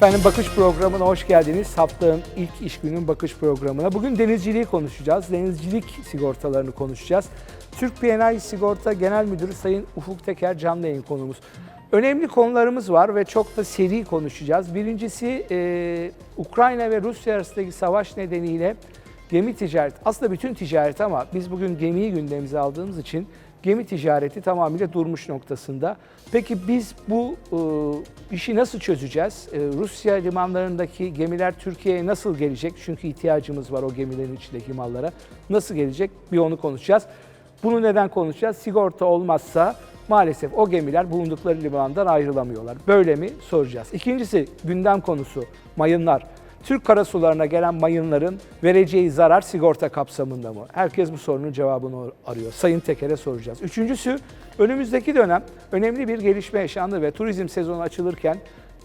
Efendim Bakış programına hoş geldiniz. Haftanın ilk iş günün Bakış programına. Bugün denizciliği konuşacağız. Denizcilik sigortalarını konuşacağız. Türk PNI Sigorta Genel Müdürü Sayın Ufuk Teker canlı yayın konuğumuz. Önemli konularımız var ve çok da seri konuşacağız. Birincisi e, Ukrayna ve Rusya arasındaki savaş nedeniyle gemi ticareti, aslında bütün ticaret ama biz bugün gemiyi gündemimize aldığımız için gemi ticareti tamamıyla durmuş noktasında. Peki biz bu e, işi nasıl çözeceğiz? E, Rusya limanlarındaki gemiler Türkiye'ye nasıl gelecek? Çünkü ihtiyacımız var o gemilerin içindeki mallara. Nasıl gelecek? Bir onu konuşacağız. Bunu neden konuşacağız? Sigorta olmazsa maalesef o gemiler bulundukları limandan ayrılamıyorlar. Böyle mi soracağız. İkincisi gündem konusu mayınlar. Türk karasularına gelen mayınların vereceği zarar sigorta kapsamında mı? Herkes bu sorunun cevabını arıyor. Sayın Teker'e soracağız. Üçüncüsü önümüzdeki dönem önemli bir gelişme yaşandı ve turizm sezonu açılırken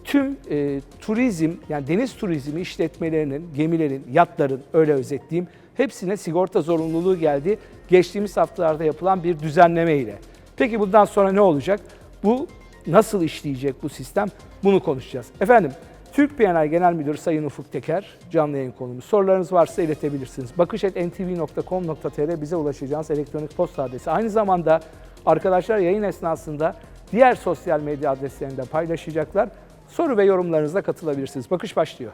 tüm e, turizm yani deniz turizmi işletmelerinin, gemilerin, yatların öyle özetleyeyim hepsine sigorta zorunluluğu geldi. Geçtiğimiz haftalarda yapılan bir düzenleme ile. Peki bundan sonra ne olacak? Bu nasıl işleyecek bu sistem? Bunu konuşacağız. Efendim Türk PNI Genel Müdürü Sayın Ufuk Teker canlı yayın konumuz. Sorularınız varsa iletebilirsiniz. bakış.ntv.com.tr bize ulaşacağınız elektronik posta adresi. Aynı zamanda arkadaşlar yayın esnasında diğer sosyal medya adreslerinde paylaşacaklar. Soru ve yorumlarınızla katılabilirsiniz. Bakış başlıyor.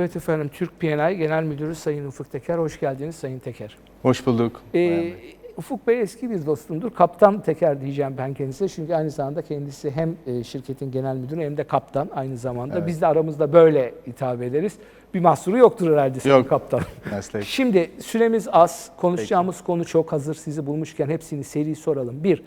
Evet efendim Türk PNI Genel Müdürü Sayın Ufuk Teker. Hoş geldiniz Sayın Teker. Hoş bulduk. Ee, Ufuk Bey eski bir dostumdur. Kaptan Teker diyeceğim ben kendisine. Çünkü aynı zamanda kendisi hem e, şirketin genel müdürü hem de kaptan aynı zamanda. Evet. Biz de aramızda böyle hitap ederiz. Bir mahsuru yoktur herhalde Yok. kaptan. Meslek. Şimdi süremiz az. Konuşacağımız konu çok hazır. Sizi bulmuşken hepsini seri soralım. Bir,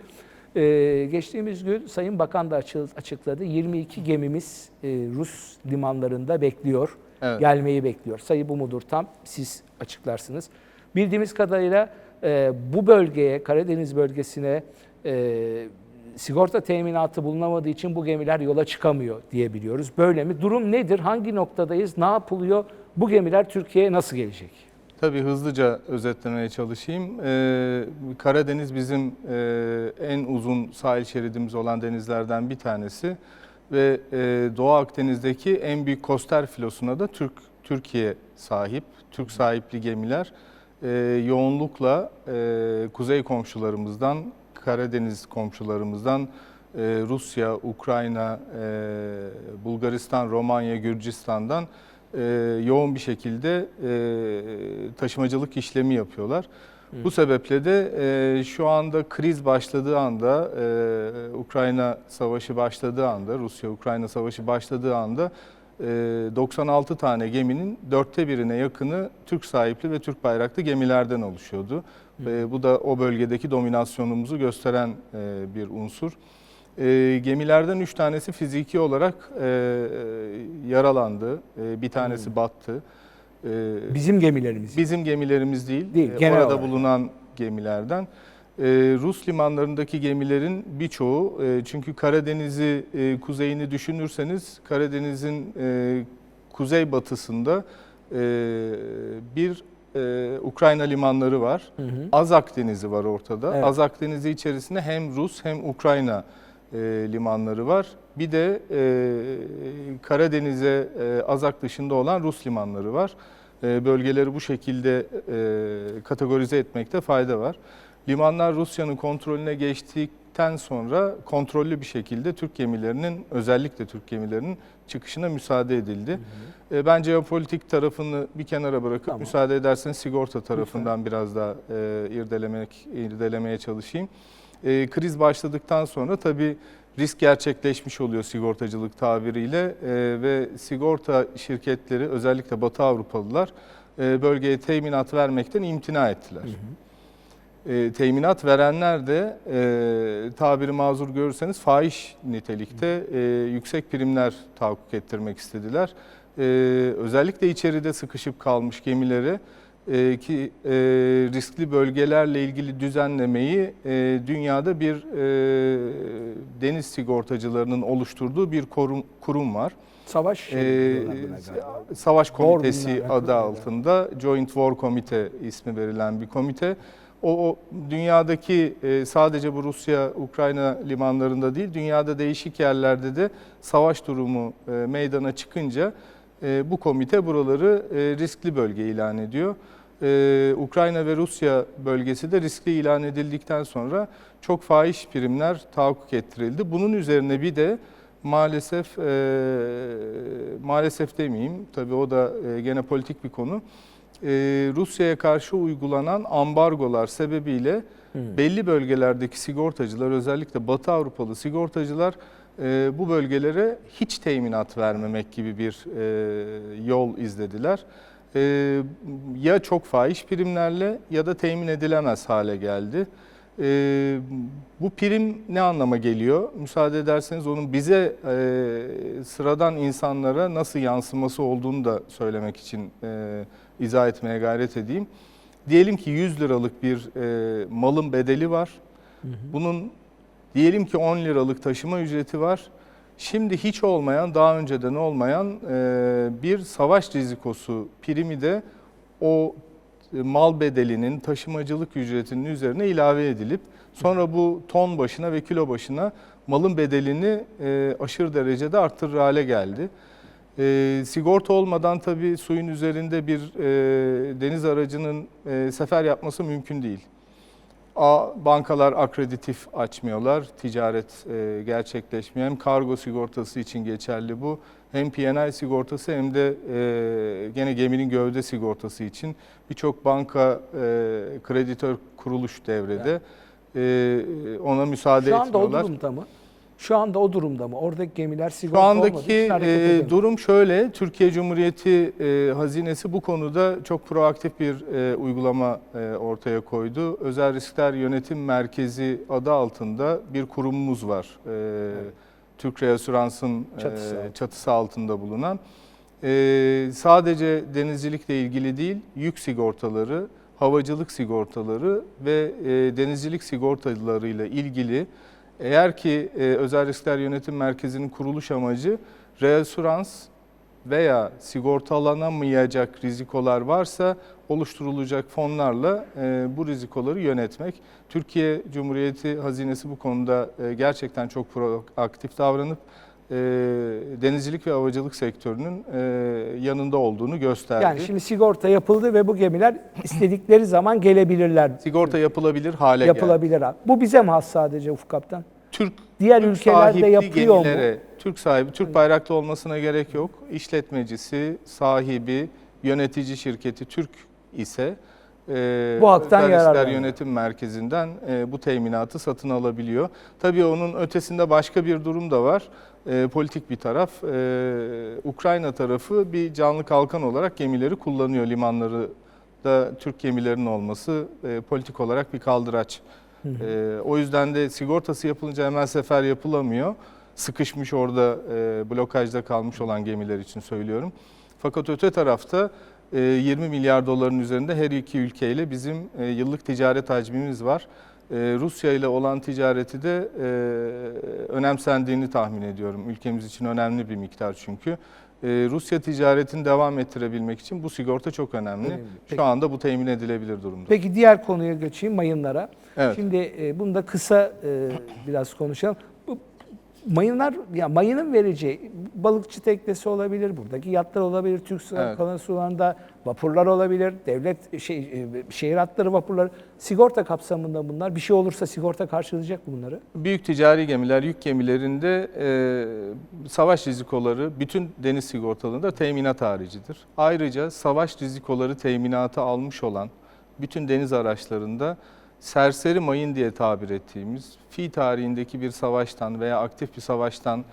e, geçtiğimiz gün Sayın Bakan da açı- açıkladı. 22 gemimiz e, Rus limanlarında bekliyor. Evet. Gelmeyi bekliyor. Sayı bu mudur tam? Siz açıklarsınız. Bildiğimiz kadarıyla e, bu bölgeye, Karadeniz bölgesine e, sigorta teminatı bulunamadığı için bu gemiler yola çıkamıyor diye biliyoruz. Böyle mi? Durum nedir? Hangi noktadayız? Ne yapılıyor? Bu gemiler Türkiye'ye nasıl gelecek? Tabii hızlıca özetlemeye çalışayım. Ee, Karadeniz bizim e, en uzun sahil şeridimiz olan denizlerden bir tanesi ve e, Doğu Akdeniz'deki en büyük koster filosuna da Türk Türkiye sahip. Türk sahipli gemiler e, yoğunlukla e, kuzey komşularımızdan, Karadeniz komşularımızdan e, Rusya, Ukrayna, e, Bulgaristan, Romanya, Gürcistan'dan e, yoğun bir şekilde e, taşımacılık işlemi yapıyorlar. Bu sebeple de e, şu anda kriz başladığı anda, e, Ukrayna savaşı başladığı anda, Rusya-Ukrayna savaşı başladığı anda e, 96 tane geminin dörtte birine yakını Türk sahipli ve Türk bayraklı gemilerden oluşuyordu. E, bu da o bölgedeki dominasyonumuzu gösteren e, bir unsur. E, gemilerden üç tanesi fiziki olarak e, e, yaralandı. E, bir tanesi battı. E, Bizim gemilerimiz. Bizim gemilerimiz değil, Değil, e, genel orada olarak. bulunan gemilerden. E, Rus limanlarındaki gemilerin birçoğu, e, çünkü Karadeniz'i, e, kuzeyini düşünürseniz Karadeniz'in e, kuzeybatısında e, bir e, Ukrayna limanları var. Hı hı. Azak Denizi var ortada. Evet. Azak Denizi içerisinde hem Rus hem Ukrayna e, limanları var. Bir de e, Karadeniz'e e, Azak dışında olan Rus limanları var. E, bölgeleri bu şekilde e, kategorize etmekte fayda var. Limanlar Rusya'nın kontrolüne geçtikten sonra kontrollü bir şekilde Türk gemilerinin özellikle Türk gemilerinin çıkışına müsaade edildi. E, Ben jeopolitik tarafını bir kenara bırakıp Tamam. müsaade ederseniz sigorta tarafından biraz daha e, irdelemek irdelemeye çalışayım. E, kriz başladıktan sonra tabii risk gerçekleşmiş oluyor sigortacılık tabiriyle e, ve sigorta şirketleri özellikle Batı Avrupalılar e, bölgeye teminat vermekten imtina ettiler. E, teminat verenler de e, tabiri mazur görürseniz fahiş nitelikte e, yüksek primler tahakkuk ettirmek istediler. e, özellikle içeride sıkışıp kalmış gemilere e, ki e, riskli bölgelerle ilgili düzenlemeyi e, dünyada bir e, deniz sigortacılarının oluşturduğu bir kurum, kurum var. Savaş galiba. Savaş Komitesi adı altında Joint War Committee ismi verilen bir komite. O, o dünyadaki e, sadece bu Rusya Ukrayna limanlarında değil dünyada değişik yerlerde de savaş durumu e, meydana çıkınca e, bu komite buraları e, riskli bölge ilan ediyor. E, Ukrayna ve Rusya bölgesi de riskli ilan edildikten sonra çok fahiş primler tahakkuk ettirildi. Bunun üzerine bir de maalesef e, maalesef demeyeyim tabii o da e, gene politik bir konu. E, Rusya'ya karşı uygulanan ambargolar sebebiyle Hmm. belli bölgelerdeki sigortacılar özellikle Batı Avrupalı sigortacılar e, bu bölgelere hiç teminat vermemek gibi bir e, yol izlediler. E, ya çok fahiş primlerle ya da temin edilemez hale geldi. E, bu prim ne anlama geliyor? Müsaade ederseniz onun bize e, sıradan insanlara nasıl yansıması olduğunu da söylemek için e, izah etmeye gayret edeyim. Diyelim ki 100 liralık bir e, malın bedeli var. Bunun diyelim ki 10 liralık taşıma ücreti var. Şimdi hiç olmayan, daha önceden olmayan e, bir savaş rizikosu primi de o e, mal bedelinin, taşımacılık ücretinin üzerine ilave edilip sonra bu ton başına ve kilo başına malın bedelini e, aşırı derecede arttırır hale geldi. E, sigorta olmadan tabii suyun üzerinde bir e, deniz aracının e, sefer yapması mümkün değil. A, bankalar akreditif açmıyorlar, ticaret e, gerçekleşmiyor. Hem kargo sigortası için geçerli bu, hem P&I sigortası hem de e, gene geminin gövde sigortası için birçok banka e, kreditör kuruluş devrede. E, ona müsaade Şu anda o etmiyorlar. durumda mı? Şu anda o durumda mı? Oradaki gemiler Şu sigorta olmadığı andaki e, durum şöyle, Türkiye Cumhuriyeti e, hazinesi bu konuda çok proaktif bir e, uygulama e, ortaya koydu. Özel Riskler Yönetim Merkezi adı altında bir kurumumuz var. E, Türk Reasürans'ın e, Çatısı altında. çatısı altında bulunan. E, sadece denizcilikle ilgili değil, yük sigortaları, havacılık sigortaları ve e, denizcilik sigortalarıyla ilgili eğer ki e, Özel Riskler Yönetim Merkezi'nin kuruluş amacı reasürans veya sigortalanamayacak rizikolar varsa oluşturulacak fonlarla e, bu rizikoları yönetmek. Türkiye Cumhuriyeti Hazinesi bu konuda e, gerçekten çok proaktif davranıp e, denizcilik ve havacılık sektörünün e, yanında olduğunu gösterdi. Yani şimdi sigorta yapıldı ve bu gemiler istedikleri zaman gelebilirler. Sigorta yapılabilir hale geldi. Yapılabilir. abi. Bu bize mi has sadece Ufuk Kaptan? Türk Diğer Türk ülkelerde yapıyor mu? gemilere, Türk sahibi, Türk bayraklı olmasına gerek yok. İşletmecisi, sahibi, yönetici şirketi Türk ise e, Bu haktan yararlanıyor. Yönetim Merkezi'nden e, bu teminatı satın alabiliyor. Tabii onun ötesinde başka bir durum da var. E, politik bir taraf. E, Ukrayna tarafı bir canlı kalkan olarak gemileri kullanıyor. Limanları da Türk gemilerinin olması e, politik olarak bir kaldıraç. Ee, o yüzden de sigortası yapılınca hemen sefer yapılamıyor. Sıkışmış orada e, blokajda kalmış olan gemiler için söylüyorum. Fakat öte tarafta e, 20 milyar doların üzerinde her iki ülkeyle bizim e, yıllık ticaret hacmimiz var. E, Rusya ile olan ticareti de e, önemsendiğini tahmin ediyorum. Ülkemiz için önemli bir miktar çünkü. E, Rusya ticaretini devam ettirebilmek için bu sigorta çok önemli. Önemli. Peki. Şu anda bu temin edilebilir durumda. Peki diğer konuya geçeyim mayınlara. Evet. Şimdi e, bunu da kısa e, biraz konuşalım. Mayınlar ya mayının vereceği balıkçı teknesi olabilir, buradaki yatlar olabilir, Türk Evet. kalan sularında vapurlar olabilir, devlet şey e, şehir hatları vapurları. Sigorta kapsamında bunlar. Bir şey olursa sigorta karşılayacak mı bunları? Büyük ticari gemiler, yük gemilerinde e, savaş rizikoları bütün deniz sigortalarında teminat haricidir. Ayrıca savaş rizikoları teminatı almış olan bütün deniz araçlarında serseri mayın diye tabir ettiğimiz fi tarihindeki bir savaştan veya aktif bir savaştan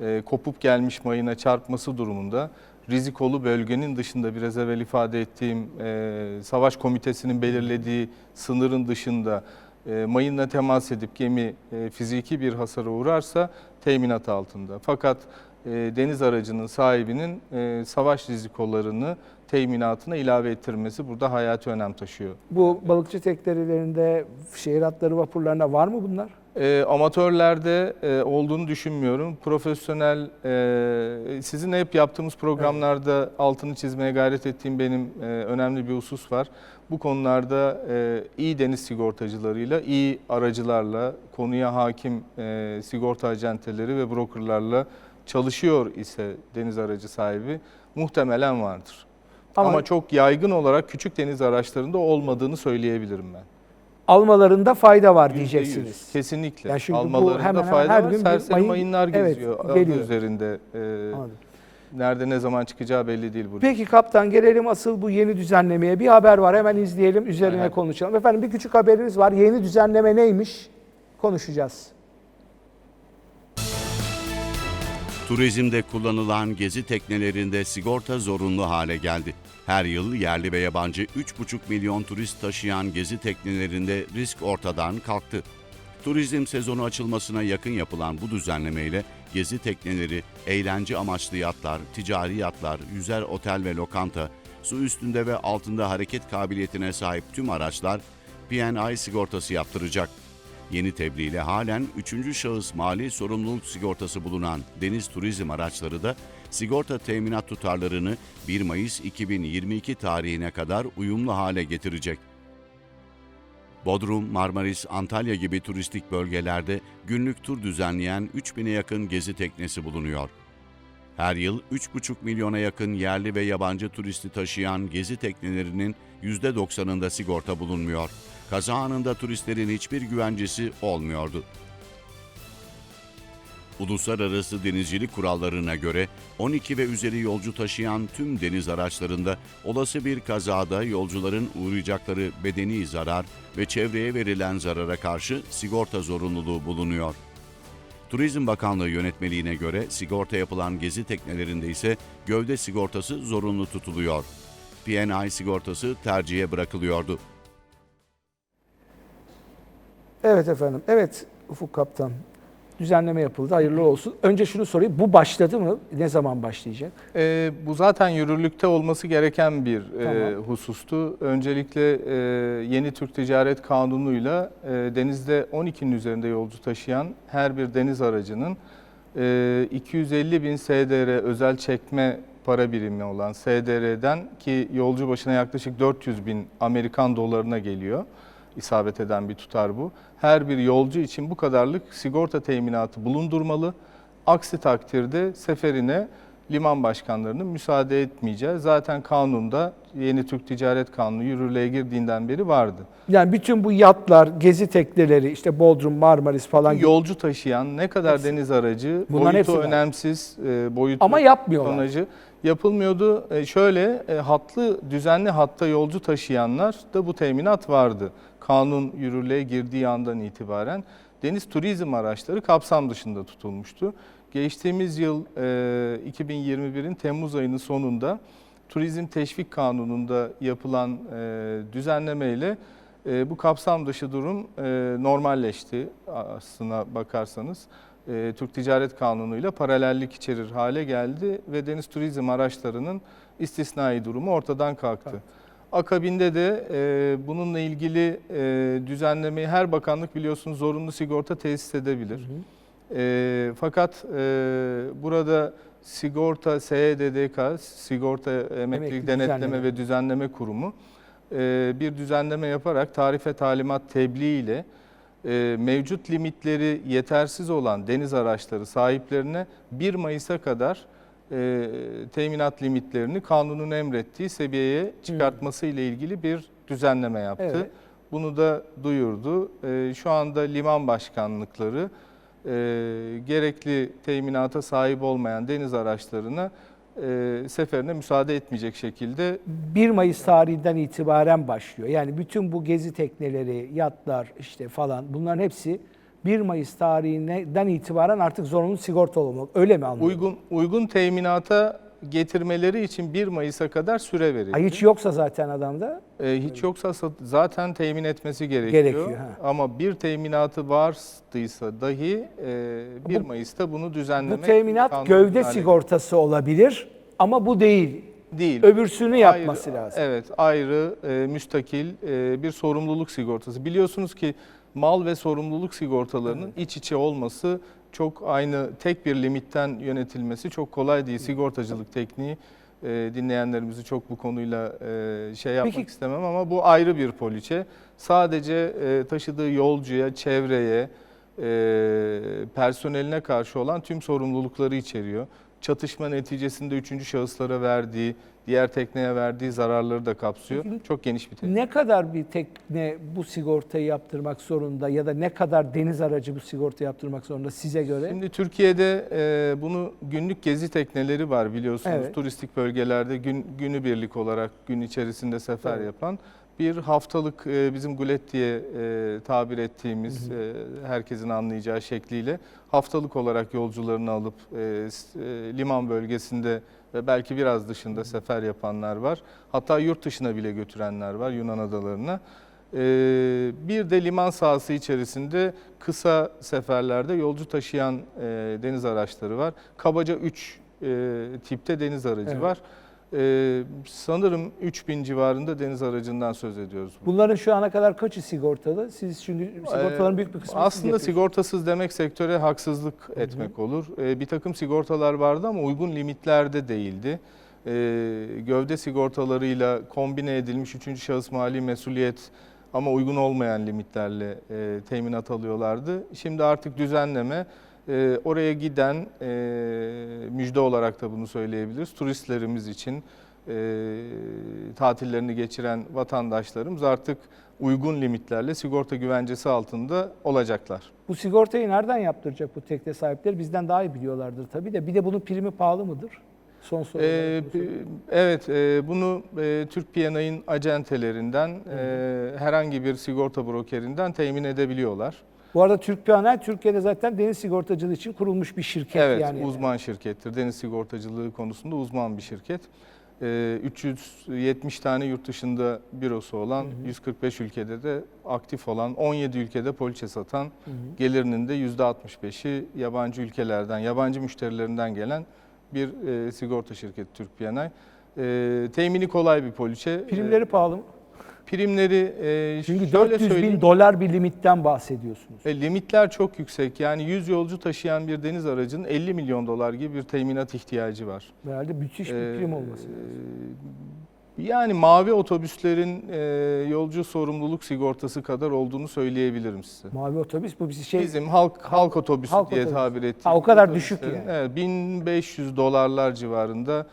e, kopup gelmiş mayına çarpması durumunda rizikolu bölgenin dışında biraz evvel ifade ettiğim e, savaş komitesinin belirlediği sınırın dışında e, mayınla temas edip gemi e, fiziki bir hasara uğrarsa teminat altında. Fakat deniz aracının sahibinin e, savaş rizikolarını teminatına ilave ettirmesi burada hayati önem taşıyor. Bu balıkçı teknelerinde, şehir hatları vapurlarında var mı bunlar? E, amatörlerde e, olduğunu düşünmüyorum. Profesyonel, e, sizin hep yaptığımız programlarda altını çizmeye gayret ettiğim benim e, önemli bir husus var. Bu konularda e, iyi deniz sigortacılarıyla, iyi aracılarla, konuya hakim e, sigorta acenteleri ve brokerlarla çalışıyor ise deniz aracı sahibi muhtemelen vardır. Ama, Ama çok yaygın olarak küçük deniz araçlarında olmadığını söyleyebilirim ben. almalarında fayda var %100, diyeceksiniz. Kesinlikle. Yani çünkü bu Almalarında hemen hemen fayda her var. gün bir Serseri mayın- mayınlar evet, geziyor adı geliyor. üzerinde. Ee, Anladım. nerede ne zaman çıkacağı belli değil burada. Peki kaptan gelelim asıl bu yeni düzenlemeye. Bir haber var hemen izleyelim üzerine konuşalım. Efendim bir küçük haberiniz var. Yeni düzenleme neymiş? Konuşacağız. Turizmde kullanılan gezi teknelerinde sigorta zorunlu hale geldi. Her yıl yerli ve yabancı 3,5 milyon turist taşıyan gezi teknelerinde risk ortadan kalktı. Turizm sezonu açılmasına yakın yapılan bu düzenlemeyle gezi tekneleri, eğlence amaçlı yatlar, ticari yatlar, yüzer otel ve lokanta, su üstünde ve altında hareket kabiliyetine sahip tüm araçlar P&I sigortası yaptıracak. Yeni tebliğ ile halen 3. şahıs mali sorumluluk sigortası bulunan deniz turizm araçları da sigorta teminat tutarlarını 1 Mayıs 2022 tarihine kadar uyumlu hale getirecek. Bodrum, Marmaris, Antalya gibi turistik bölgelerde günlük tur düzenleyen 3000'e yakın gezi teknesi bulunuyor. Her yıl 3,5 milyona yakın yerli ve yabancı turisti taşıyan gezi teknelerinin %90'ında sigorta bulunmuyor. Kaza anında turistlerin hiçbir güvencesi olmuyordu. Uluslararası denizcilik kurallarına göre 12 ve üzeri yolcu taşıyan tüm deniz araçlarında olası bir kazada yolcuların uğrayacakları bedeni zarar ve çevreye verilen zarara karşı sigorta zorunluluğu bulunuyor. Turizm Bakanlığı yönetmeliğine göre sigorta yapılan gezi teknelerinde ise gövde sigortası zorunlu tutuluyor. P&I sigortası tercihe bırakılıyordu. Evet efendim. Evet Ufuk Kaptan. Düzenleme yapıldı. Hayırlı olsun. Önce şunu sorayım. Bu başladı mı? Ne zaman başlayacak? Ee, bu zaten yürürlükte olması gereken bir e, Tamam. husustu. Öncelikle e, yeni Türk Ticaret Kanunu'yla e, denizde 12'nin üzerinde yolcu taşıyan her bir deniz aracının e, 250 bin SDR özel çekme para birimi olan SDR'den ki yolcu başına yaklaşık 400 bin Amerikan dolarına geliyor. İsabet eden bir tutar bu. Her bir yolcu için bu kadarlık sigorta teminatı bulundurmalı. Aksi takdirde seferine liman başkanlarının müsaade etmeyeceği zaten kanunda yeni Türk Ticaret Kanunu yürürlüğe girdiğinden beri vardı. Yani bütün bu yatlar, gezi tekneleri, işte Bodrum, Marmaris falan. Yolcu taşıyan ne kadar deniz aracı, Bunların hepsi boyutu önemsiz, e, boyutu Ama yapmıyorlar. tonajı yapılmıyordu. E, şöyle e, hatlı düzenli hatta yolcu taşıyanlar da bu teminat vardı. Kanun yürürlüğe girdiği andan itibaren deniz turizm araçları kapsam dışında tutulmuştu. Geçtiğimiz yıl e, 2021'in Temmuz ayının sonunda Turizm Teşvik Kanunu'nda yapılan e, düzenlemeyle e, bu kapsam dışı durum e, normalleşti aslına bakarsanız. E, Türk Ticaret Kanunu ile paralellik içerir hale geldi ve deniz turizm araçlarının istisnai durumu ortadan kalktı. Akabinde de e, bununla ilgili e, düzenlemeyi her bakanlık biliyorsunuz zorunlu sigorta tesis edebilir. E, fakat e, burada sigorta SEDDK, Sigorta Emeklilik Emeklilik Denetleme Düzenleme. ve Düzenleme Kurumu e, bir düzenleme yaparak tarife talimat tebliğ ile e, mevcut limitleri yetersiz olan deniz araçları sahiplerine 1 Mayıs'a kadar e, teminat limitlerini kanunun emrettiği seviyeye çıkartması ile ilgili bir düzenleme yaptı. Evet. Bunu da duyurdu. E, şu anda liman başkanlıkları e, gerekli teminata sahip olmayan deniz araçlarına e, seferine müsaade etmeyecek şekilde 1 Mayıs tarihinden itibaren başlıyor. Yani bütün bu gezi tekneleri, yatlar işte falan bunların hepsi 1 Mayıs tarihinden itibaren artık zorunlu sigorta olmalı. Öyle mi anlıyorum? Uygun uygun teminata getirmeleri için 1 Mayıs'a kadar süre verildi. Ay hiç yoksa zaten adamda. Ee, hiç yoksa zaten temin etmesi gerekiyor. Gerekiyor, ha. Ama bir teminatı vardıysa dahi e, 1 Bu- Mayıs'ta bunu Bu düzenlemek teminat kanuni gövde hale- sigortası olabilir ama bu değil. değil. Öbürsünü yapması Ayrı- lazım. Evet, ayrı e, müstakil e, bir sorumluluk sigortası. Biliyorsunuz ki mal ve sorumluluk sigortalarının iç içe olması çok aynı tek bir limitten yönetilmesi çok kolay değil. Sigortacılık tekniği e, dinleyenlerimizi çok bu konuyla e, şey yapmak Peki- istemem ama bu ayrı bir poliçe. Sadece e, taşıdığı yolcuya, çevreye, e, personeline karşı olan tüm sorumlulukları içeriyor. Çatışma neticesinde üçüncü şahıslara verdiği, diğer tekneye verdiği zararları da kapsıyor. Peki- Çok geniş bir tekne. Ne kadar bir tekne bu sigortayı yaptırmak zorunda ya da ne kadar deniz aracı bu sigorta yaptırmak zorunda size göre? Şimdi Türkiye'de e, bunu günlük gezi tekneleri var biliyorsunuz. Evet. Turistik bölgelerde gün, günübirlik olarak gün içerisinde sefer Evet. yapan bir haftalık e, bizim gulet diye e, tabir ettiğimiz e, herkesin anlayacağı şekliyle haftalık olarak yolcularını alıp e, e, liman bölgesinde ve belki biraz dışında sefer yapanlar var. Hatta yurt dışına bile götürenler var Yunan adalarına. Ee, Bir de liman sahası içerisinde kısa seferlerde yolcu taşıyan e, deniz araçları var. Kabaca 3 tipte deniz aracı Evet. var. Ee, Sanırım 3000 civarında deniz aracından söz ediyoruz. Bunların şu ana kadar kaçı sigortalı? Siz çünkü sigortaların Ee, büyük bir kısmını siz Aslında sigortasız demek sektöre haksızlık etmek olur. Ee, Bir takım sigortalar vardı ama uygun limitlerde değildi. Ee, Gövde sigortalarıyla kombine edilmiş üçüncü şahıs mali mesuliyet ama uygun olmayan limitlerle e, teminat alıyorlardı. Şimdi artık düzenleme e, oraya giden e, müjde olarak da bunu söyleyebiliriz. Turistlerimiz için e, tatillerini geçiren vatandaşlarımız artık uygun limitlerle sigorta güvencesi altında olacaklar. Bu sigortayı nereden yaptıracak bu tekne sahipleri? Bizden daha iyi biliyorlardır tabii de. Bir de bunun primi pahalı mıdır? Son soru. Ee, evet, e, bunu e, Türk P&I'nin acentelerinden, e, herhangi bir sigorta brokerinden temin edebiliyorlar. Bu arada Türk Piyanel Türkiye'de zaten deniz sigortacılığı için kurulmuş bir şirket. Evet, yani. uzman şirkettir. Deniz sigortacılığı konusunda uzman bir şirket. Ee, 370 tane yurt dışında bürosu olan, 145 ülkede de aktif olan, 17 ülkede poliçe satan, Hı hı. gelirinin de %65'i yabancı ülkelerden, yabancı müşterilerinden gelen bir e, sigorta şirketi Türk P&I. E, temini kolay bir poliçe. Primleri E, pahalı mı? Primleri e, Çünkü şöyle 400 söyleyeyim. bin dolar bir limitten bahsediyorsunuz. E, limitler çok yüksek. Yani 100 yolcu taşıyan bir deniz aracının 50 milyon dolar gibi bir teminat ihtiyacı var. Herhalde müthiş bir Ee, prim olması lazım. Yani mavi otobüslerin e, yolcu sorumluluk sigortası kadar olduğunu söyleyebilirim size. Mavi otobüs bu bizi şey... Bizim halk halk otobüsü halk diye otobüsü. tabir ettiğimiz. Ha, o kadar düşük yani. Evet, 1500 dolarlar civarında e,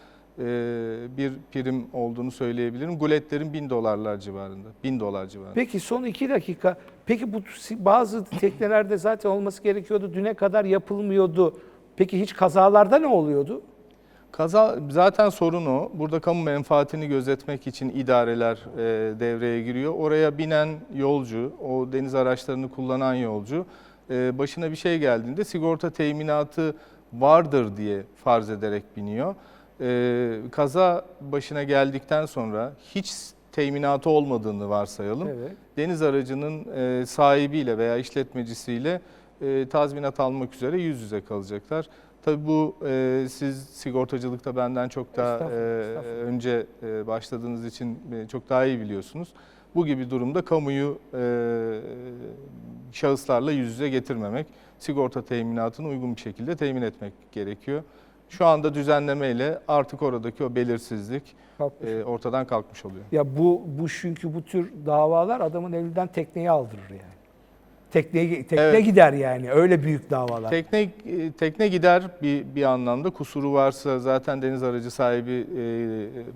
bir prim olduğunu söyleyebilirim. Guletlerin 1000 dolarlar civarında. 1000 dolar civarında. Peki son iki dakika. Peki bu bazı teknelerde zaten olması gerekiyordu. Düne kadar yapılmıyordu. Peki hiç kazalarda ne oluyordu? Kaza zaten sorun o. Burada kamu menfaatini gözetmek için idareler e, devreye giriyor. Oraya binen yolcu, o deniz araçlarını kullanan yolcu e, başına bir şey geldiğinde sigorta teminatı vardır diye farz ederek biniyor. E, kaza başına geldikten sonra hiç teminatı olmadığını varsayalım. Evet. Deniz aracının e, sahibiyle veya işletmecisiyle e, tazminat almak üzere yüz yüze kalacaklar. Tabii bu e, siz sigortacılıkta benden çok daha Estağfurullah, e, estağfurullah. önce e, başladığınız için e, çok daha iyi biliyorsunuz. Bu gibi durumda kamuyu e, şahıslarla yüz yüze getirmemek, sigorta teminatını uygun bir şekilde temin etmek gerekiyor. Şu anda düzenlemeyle artık oradaki o belirsizlik Kalkmış. e, ortadan kalkmış oluyor. Ya bu bu çünkü bu tür davalar adamın elinden tekneyi aldırır yani. Tekneye tekne Evet. gider yani. Öyle büyük davalar. Tekne e, tekne gider bir bir anlamda kusuru varsa zaten deniz aracı sahibi e,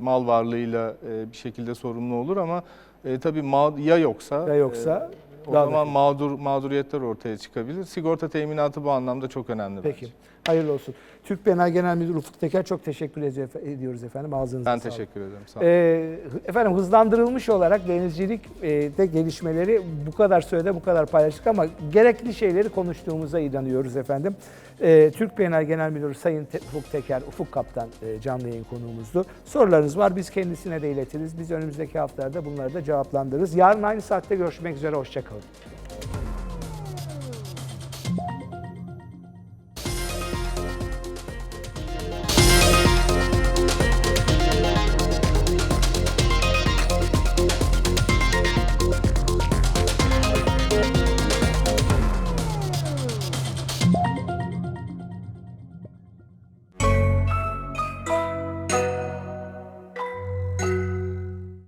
mal varlığıyla e, bir şekilde sorumlu olur ama e, tabii ma- ya yoksa Ya yoksa e, o daha da zaman mağdur mağduriyetler ortaya çıkabilir. Sigorta teminatı bu anlamda çok önemli. Peki. bence. Hayırlı olsun. Türk PNA Genel Müdürü Ufuk Teker çok teşekkür ediyoruz efendim. Ağzınıza Ben sağlık. teşekkür ederim. Sağ olun. Ee, efendim hızlandırılmış olarak denizcilik e, de gelişmeleri bu kadar sürede bu kadar paylaştık ama gerekli şeyleri konuştuğumuza inanıyoruz efendim. Ee, Türk PNA Genel Müdürü Sayın Te- Ufuk Teker, Ufuk Kaptan e, canlı yayın konuğumuzdu. Sorularınız var biz kendisine de iletiriz. Biz önümüzdeki haftalarda bunları da cevaplandırırız. Yarın aynı saatte görüşmek üzere, hoşçakalın.